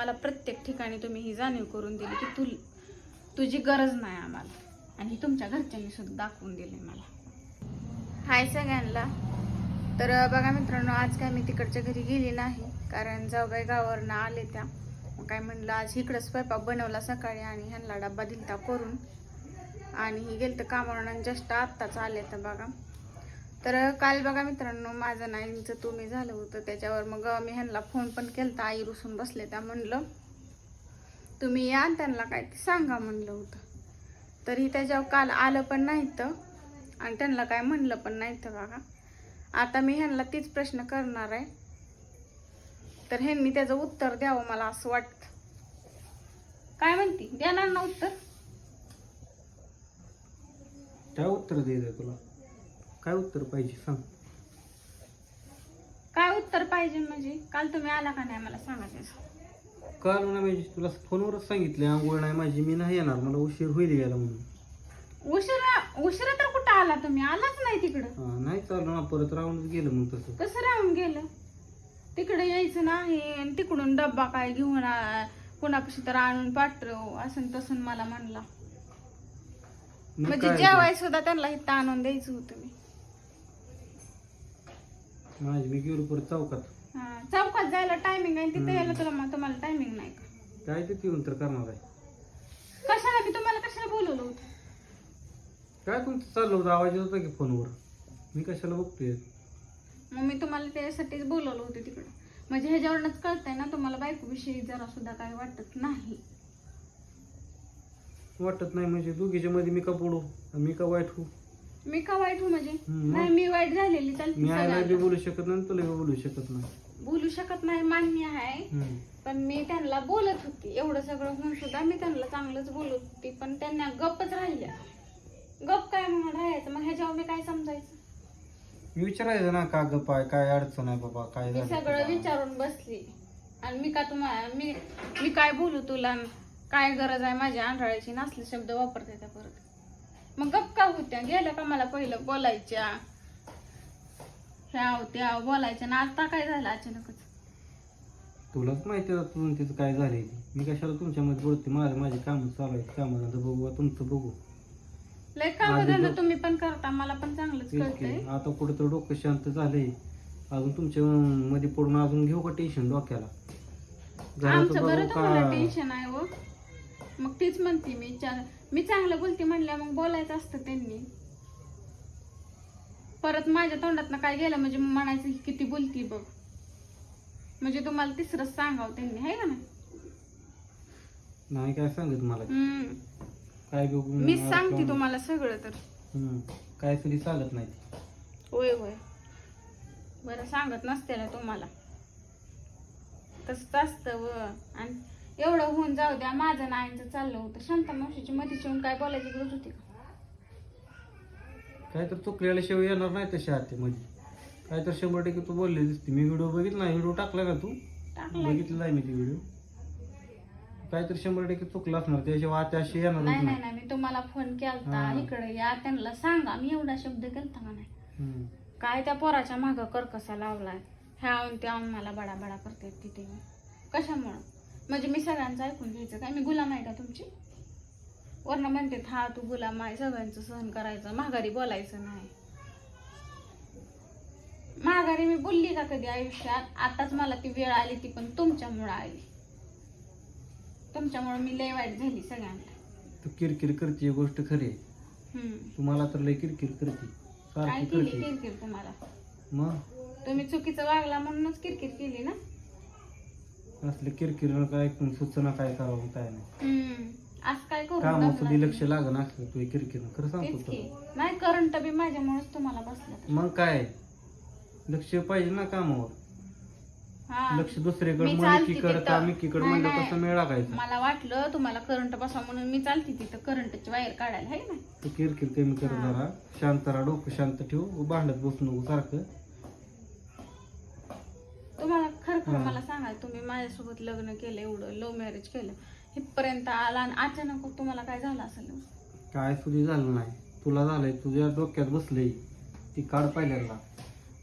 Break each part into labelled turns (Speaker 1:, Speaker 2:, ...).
Speaker 1: मला प्रत्येक ठिकाणी तुम्ही ही जाणीव करून दिली की तू तुझी गरज नाही आम्हाला. आणि तुमच्या घरच्यांनी सुद्धा दाखवून दिले मला. हाय सगळ्यांना. तर बघा मित्रांनो आज काय मी तिकडच्या घरी गेली नाही कारण जाऊबाई गावावरनं आले त्या. काय म्हणलं आज इकडं स्वयंपाक बनवला सकाळी आणि ह्यांना डब्बा दिलता करून. आणि ही गेलं तर कामावरून जस्ट आत्ताच आले तर बघा. तर काल बघा मित्रांनो माझं नाईंचं तुम्ही झालं होतं त्याच्यावर मग मी ह्यांना फोन पण केलता आई रुसून बसले त्या म्हणलं तुम्ही या त्यांना काय ते सांगा म्हणलं होतं. तरी त्याच्यावर काल आलं पण नाही तर आणि त्यांना काय म्हणलं पण नाही तर बघा. आता मी ह्यांना तीच प्रश्न करणार आहे. तर ह्यांनी त्याचं उत्तर द्यावं मला असं वाटतं. काय म्हणती? देणार ना उत्तर?
Speaker 2: काय उत्तर द्यायचं तुला? काय उत्तर पाहिजे सांग.
Speaker 1: काय उत्तर पाहिजे म्हणजे? काल तुम्ही आला का नाही मला सांगा त्याचं
Speaker 2: काल ना म्हणजे तुला फोनवरच सांगितलं आंघोळ नाही माझी मी नाही येणार मला उशीर होईल यायला म्हणून.
Speaker 1: उशिरा उशिरा तर कुठं आला तुम्ही? आलाच नाही तिकडं.
Speaker 2: हा, नाही चालू ना परत राहूनच गेलं मग तसं.
Speaker 1: कसं राहून गेलं? तिकडे यायचं नाही आणि तिकडून डब्बा काय घेऊन आ- कुणापाशी तर आणून पाठव असं न तसं मला म्हणला.
Speaker 2: मग
Speaker 1: म्हणजे
Speaker 2: काय
Speaker 1: जेवाय सुद्धा त्यांना इथं आणून द्यायचं होतं मी.
Speaker 2: माझी मी गेलो परत चौकात.
Speaker 1: हा, चौकात जायला टायमिंग आहे तिथे यायला तुला तुम्हाला टायमिंग नाही का?
Speaker 2: काय ते येऊन तर करणार आहे?
Speaker 1: कशाला मी तुम्हाला कशाला बोलवलं होतं?
Speaker 2: काय तुमचं चाललं होतं? आवाज येत होता की फोनवर? मी कशाला बघतोय?
Speaker 1: मग मी तुम्हाला त्याच्यासाठीच बोलवलं होतं तिकडं. म्हणजे ह्याच्यावरूनच कळतंय ना तुम्हाला बायकोविषयी जरा सुद्धा काही वाटत नाही.
Speaker 2: वाटत नाही म्हणजे दोघीच्या मध्ये मी का पडू आणि मी का वाईट होऊ?
Speaker 1: मी का वाईट हो म्हणजे?
Speaker 2: हम्म,
Speaker 1: नाही मी वाईट झालेली चालते
Speaker 2: मी बी
Speaker 1: सगळ्यांना.
Speaker 2: बोलू शकत नाही तुला बी बोलू शकत नाही.
Speaker 1: बोलू शकत नाही मान्य आहे.
Speaker 2: हम्म.
Speaker 1: पण मी त्यांना बोलत होती एवढं सगळं होऊन सुद्धा मी त्यांना चांगलंच बोलत होती पण त्यांना गप्पच राहिल्या. गप काय म्हणून राहायचं? मग ह्याच्यावर मी काय समजायचं?
Speaker 2: मी विचारायचं ना का गप्पा आहे काय अडचण आहे बाबा काय
Speaker 1: मी
Speaker 2: झालं
Speaker 1: सगळं
Speaker 2: तुला?
Speaker 1: विचारून बसली. आणि मी का तुम्हाला मी मी काय बोलू तुला? काय गरज आहे? माझ्या आंधळाची नसले शब्द वापरते त्या परत. मग गप का होत्या? गेल्या का मला पहिलं बोलायच्या? ह्या त्या बोलायच्या ना आता काय झालं अचानकच?
Speaker 2: तुलाच माहिती आहे तुझं तिचं काय झालंय ते. मी कशाला तुमच्यामध्ये बोलते? माझे माझे काम चालू आहेत. कामाला बघू आता तुमचं बघू.
Speaker 1: लय काम
Speaker 2: माझं
Speaker 1: धंदा तुम्ही पण करता मला पण चांगलंच
Speaker 2: तेच
Speaker 1: कळतंय.
Speaker 2: की. आता कुठं तर डोकं शांत झालंय. अजून तुमच्या मध्ये पडून अजून घेऊ का टेन्शन डोक्याला? घराचं
Speaker 1: आमचं बरं
Speaker 2: बघू
Speaker 1: तुम्हाला
Speaker 2: का
Speaker 1: टेन्शन आहे व मग तीच म्हणते मी चा- मी चांगलं बोलते म्हणल्या मग बोलायचं असतं त्यांनी. परत माझ्या तोंडात काय गेलं म्हणजे म्हणायचं किती बोलती बघ. म्हणजे तुम्हाला तिसरंच सांगावं त्यांनी आहे का नाही?
Speaker 2: नाही काय सांगत मला?
Speaker 1: हम्म.
Speaker 2: काय बघू
Speaker 1: मीच सांगते तुम्हाला सगळं तर.
Speaker 2: काय तरी चालत नाही.
Speaker 1: होय होय. बरं सांगत नसते ना तुम्हाला. तसंच असतं व. आणि एवढं होऊन जाऊ द्या. माझं नाईंचं चाललं होतं. शांता मावशीची मधीच येऊन काय बोलायची गरज होती का?
Speaker 2: काय तर चुकलेल्या शेव येणार नाही तशा मध्ये काय तर शंभर टक्के तू बोलले दिसते. मी व्हिडिओ बघितला व्हिडिओ टाकला का तू? बघितलेला आहे मी ते व्हिडिओ. काय तर शंभर टक्के चुकला असणार. त्याशिवाय आता अशी येणार
Speaker 1: नाही
Speaker 2: नाही
Speaker 1: नाही. नाही. मी तुम्हाला फोन केलता.
Speaker 2: हा.
Speaker 1: इकडे या. त्यांना सांगा. मी एवढा शब्द केलता का नाही?
Speaker 2: हम्म.
Speaker 1: काय त्या पोराच्या मागं करकसा लावलाय? ह्याहून त्याहून मला बडा बडा करते तिथे. कशामुळं? म्हणजे मी सगळ्यांचं ऐकून घ्यायचं. काय मी गुलाम आहे का तुमची? वरनं म्हणते हा तू गुलाम आहे. सगळ्यांचं सहन करायचं. माघारी बोलायचं नाही. माघारी मी बोलली का कधी आयुष्यात? आताच मला ती वेळ आली ती पण तुमच्यामुळं आली. तुमच्यामुळं मी लय वाईट झाली सगळ्यांना.
Speaker 2: तू किरकिर करते ही गोष्ट खरी आहे.
Speaker 1: हम्म.
Speaker 2: तुम्हाला तर लय किरकिर करते.
Speaker 1: काय
Speaker 2: सारखी
Speaker 1: केली
Speaker 2: करते.
Speaker 1: किरकिर तुम्हाला?
Speaker 2: मग?
Speaker 1: तुम्ही चुकीचं वागला म्हणूनच किरकिर केली ना?
Speaker 2: असले किरकिर काय सुचना काय करावं काय नाही.
Speaker 1: आज काय करू?
Speaker 2: बी लक्ष? लागण असलं तू किरकिर. खरं सांगतो
Speaker 1: तेच की.
Speaker 2: तुला
Speaker 1: नाही करंट बी माझ्यामुळेच तुम्हाला बसलं.
Speaker 2: मग काय? लक्ष पाहिजे ना कामावर.
Speaker 1: हा.
Speaker 2: लक्ष दुसरीकडे
Speaker 1: मी
Speaker 2: मग
Speaker 1: चालते
Speaker 2: एकीकडे
Speaker 1: तिथं.
Speaker 2: काम एकीकडे
Speaker 1: नाही,
Speaker 2: म्हणलं
Speaker 1: नाही.
Speaker 2: कसं मेळ लागायचं?
Speaker 1: मला वाटलं तुम्हाला करंट बसा म्हणून मी चालते तिथं करंटची वायर काढायला आहे ना
Speaker 2: तू किरकिर कमी कर
Speaker 1: हा.
Speaker 2: जरा. शांत राहा डोकं शांत ठेव. भांडत बसू नको सारखं.
Speaker 1: खरं. मला सांगा तुम्ही माझ्यासोबत लग्न केलं एवढं लव्ह मॅरेज केलं इथपर्यंत आला आणि अचानक तुम्हाला काय झालं असेल?
Speaker 2: काय सुधी झालं नाही. तुला झालंय तुझ्या डोक्यात बसलंय. ती काढ पाहिल्याला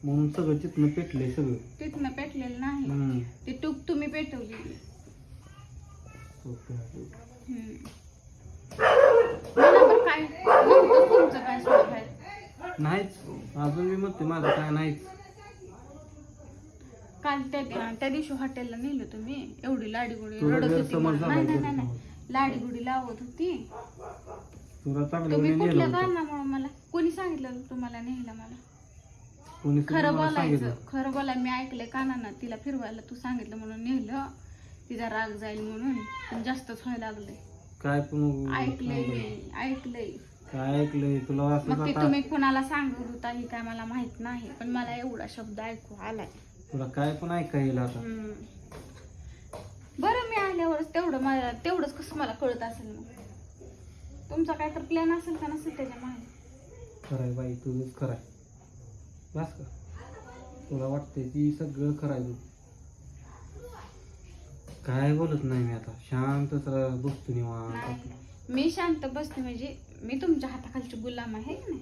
Speaker 2: म्हणून सगळं तिथनं पेटलंय सगळं.
Speaker 1: तिथनं पेटलेलं नाही.
Speaker 2: हम्म.
Speaker 1: ती टूक तुम्ही पेटवली.
Speaker 2: सोपं आहे.
Speaker 1: हम्म. मला पण काय नव्हतं तुमचं काय सुरू
Speaker 2: नाहीच. अजून मी म्हणते माझं काय नाहीच.
Speaker 1: काल त्या त्या दिवशी हॉटेलला नेलं तुम्ही एवढी लाडीगुडी
Speaker 2: तुला
Speaker 1: रडत होती
Speaker 2: गैरसमज
Speaker 1: मला.
Speaker 2: झाला
Speaker 1: नाही नाही नाही. नाही. लाडीगुडी लावत होती.
Speaker 2: तुला चांगलं
Speaker 1: तुम्ही कुठल्या कारणामुळे मला कोणी सांगितलं तुम्हाला नेलं मला?
Speaker 2: कोणी
Speaker 1: खरं बोलायचं खरं बोला मी ऐकलंय कानानं. तिला फिरवायला तू सांगितलं म्हणून नेलं. तिचा राग जाईल म्हणून. पण जास्तच व्हायला लागलंय.
Speaker 2: काय पण
Speaker 1: ऐकलंय मी ऐकलंय.
Speaker 2: काय ऐकलंय? तुला असं
Speaker 1: मग ते
Speaker 2: आता
Speaker 1: तुम्ही कुणाला सांगत होता हे काय मला माहीत नाही. पण मला एवढा शब्द ऐकू आलाय.
Speaker 2: तुला काय पण ऐका येईल आता.
Speaker 1: हम्म. बरं मी आल्यावरच तेवढं मला तेवढंच कसं मला कळत असेल मग तुमचा काय तर प्लॅन असेल का नसेल त्याच्यामागे?
Speaker 2: खराय बाई तुझंच खराय. बस का तुला वाटते ती सगळं करायचं काय बोलत नाही मी आता. शांतच रा- बसतो निवांत.
Speaker 1: नाही.
Speaker 2: आपलं.
Speaker 1: मी शांत बसते म्हणजे मी तुमच्या हाताखालची गुलाम आहे की नाही?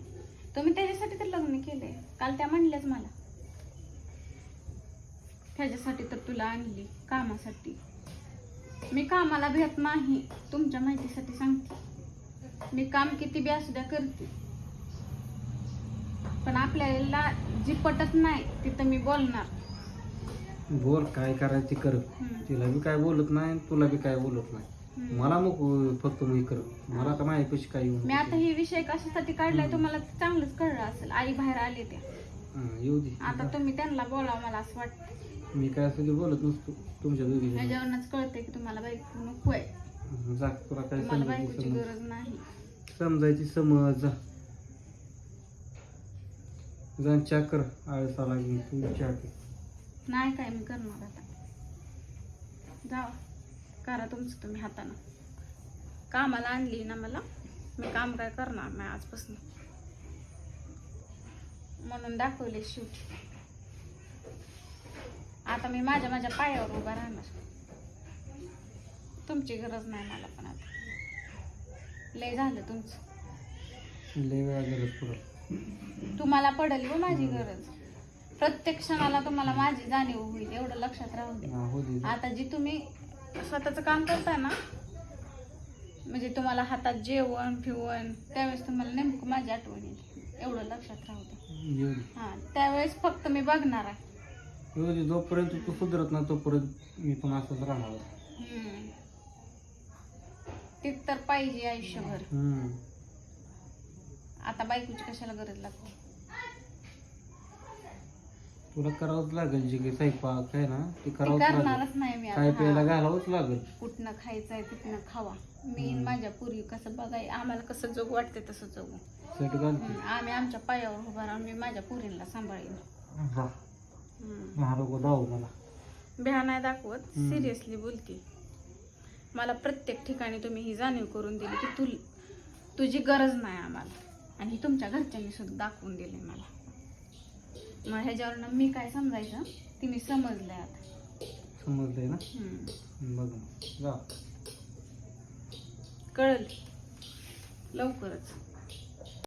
Speaker 1: तुम्ही त्याच्यासाठी तर लग्न केलंय. काल त्या म्हणल्याच मला. त्याच्यासाठी तर तुला आणली कामासाठी. मी कामाला भेट नाही तुमच्या माहितीसाठी सांगते. मी काम किती बी असू द्या करते. पण आपल्याला जी पटत नाही तिथं मी बोलणार.
Speaker 2: बोल काय करायचं कर. तिला बी काय बोलत नाही तुला बी काय बोलत नाही. मला मग फक्त मी कर. मला माझ्या पैसे काय
Speaker 1: मी आता हे विषय कशासाठी काढलाय तुम्हाला चांगलंच कळलं असेल. आई बाहेर आले त्या.
Speaker 2: येऊ दे.
Speaker 1: आता तुम्ही त्यांना बोलावं मला असं वाटतं
Speaker 2: मी काय असं ते बोलत नसतो तुमच्या दोघी
Speaker 1: ह्याच्यावरच कळतंय की तुम्हाला बायको नको आहे.
Speaker 2: जा तुला काय
Speaker 1: तुम्हाला
Speaker 2: समजायची
Speaker 1: बायकोची
Speaker 2: समज?
Speaker 1: गरज नाही.
Speaker 2: समजायची समज जा. जा चहा कर आळसाला घेऊन तू चहा कर
Speaker 1: नाही काय मी करणार आता. जावा करा तुमचं तुम्ही हातानं. कामाला आणली ना मला मी काम काय करणार नाही आजपासून. म्हणून दाखवले शेवटी आता मी माझ्या माझ्या पायावर उभा राहणार. तुमची गरज नाही मला पण आता. लय झालं तुमचं.
Speaker 2: लय वेळा गरज पडत
Speaker 1: तुम्हाला पडेल व माझी गरज. प्रत्येक क्षणाला तुम्हाला माझी जाणीव होईल एवढं लक्षात राहू दे
Speaker 2: हो
Speaker 1: आता जी तुम्ही स्वतःचं काम करताय ना म्हणजे तुम्हाला हातात जेवण फिवण त्यावेळेस तुम्हाला नेमकं माझी आठवण येईल. एवढं लक्षात राहू दे. हां त्यावेळेस फक्त मी बघणार आहे.
Speaker 2: दे जोपर्यंत तू सुधरत ना तोपर्यंत मी पण असंच राहणार.
Speaker 1: हम्म. ते तर पाहिजे आयुष्यभर.
Speaker 2: हम्म.
Speaker 1: आता बायकोची कशाला गरज लागते?
Speaker 2: तुला करावंच लागेल जे काही स्वयंपाक आहे ना ते
Speaker 1: ते
Speaker 2: करावंच लागेल.
Speaker 1: करणारच नाही मी
Speaker 2: काय
Speaker 1: आता
Speaker 2: प्यायला
Speaker 1: हां.
Speaker 2: घालावंच लागेल.
Speaker 1: कुठनं खायचंय तिथनं खावा. मी. माझ्या पूर्वी कसं बघाय आम्हाला कसं जगू वाटते तसं जगू.
Speaker 2: सेट घालते
Speaker 1: हम्म, आम्ही आमच्या पायावर उभा राहून मी माझ्या पुरीला सांभाळीन.
Speaker 2: हा मला
Speaker 1: भ्या नाही दाखवत. सिरियसली बोलते. मला प्रत्येक ठिकाणी तुम्ही ही जाणीव करून दिली की तू तुझी गरज नाही आम्हाला. आणि ही तुमच्या घरच्यांनी सुद्धा दाखवून दिली मला. मग ह्याच्यावरनं मी काय समजायचं? ती मी समजलंय आता.
Speaker 2: समजलंय ना. बघ. जा.
Speaker 1: कळल? लवकरच.